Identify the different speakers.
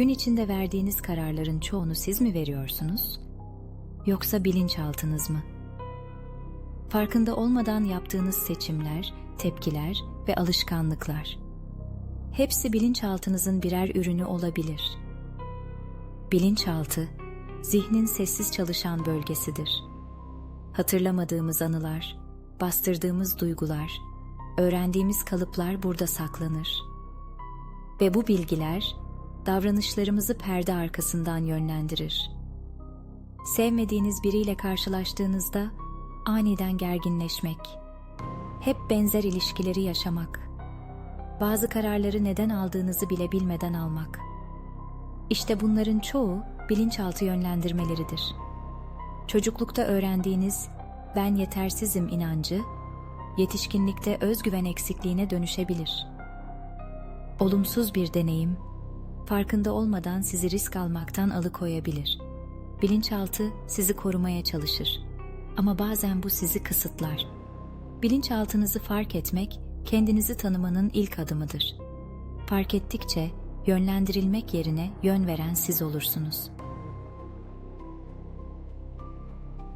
Speaker 1: Gün içinde verdiğiniz kararların çoğunu siz mi veriyorsunuz? Yoksa bilinçaltınız mı? Farkında olmadan yaptığınız seçimler, tepkiler ve alışkanlıklar. Hepsi bilinçaltınızın birer ürünü olabilir. Bilinçaltı, zihnin sessiz çalışan bölgesidir. Hatırlamadığımız anılar, bastırdığımız duygular, öğrendiğimiz kalıplar burada saklanır. Ve bu bilgiler davranışlarımızı perde arkasından yönlendirir. Sevmediğiniz biriyle karşılaştığınızda aniden gerginleşmek, hep benzer ilişkileri yaşamak, bazı kararları neden aldığınızı bile bilmeden almak. İşte bunların çoğu bilinçaltı yönlendirmeleridir. Çocuklukta öğrendiğiniz ben yetersizim inancı, yetişkinlikte özgüven eksikliğine dönüşebilir. Olumsuz bir deneyim, farkında olmadan sizi risk almaktan alıkoyabilir. Bilinçaltı sizi korumaya çalışır. Ama bazen bu sizi kısıtlar. Bilinçaltınızı fark etmek, kendinizi tanımanın ilk adımıdır. Fark ettikçe yönlendirilmek yerine yön veren siz olursunuz.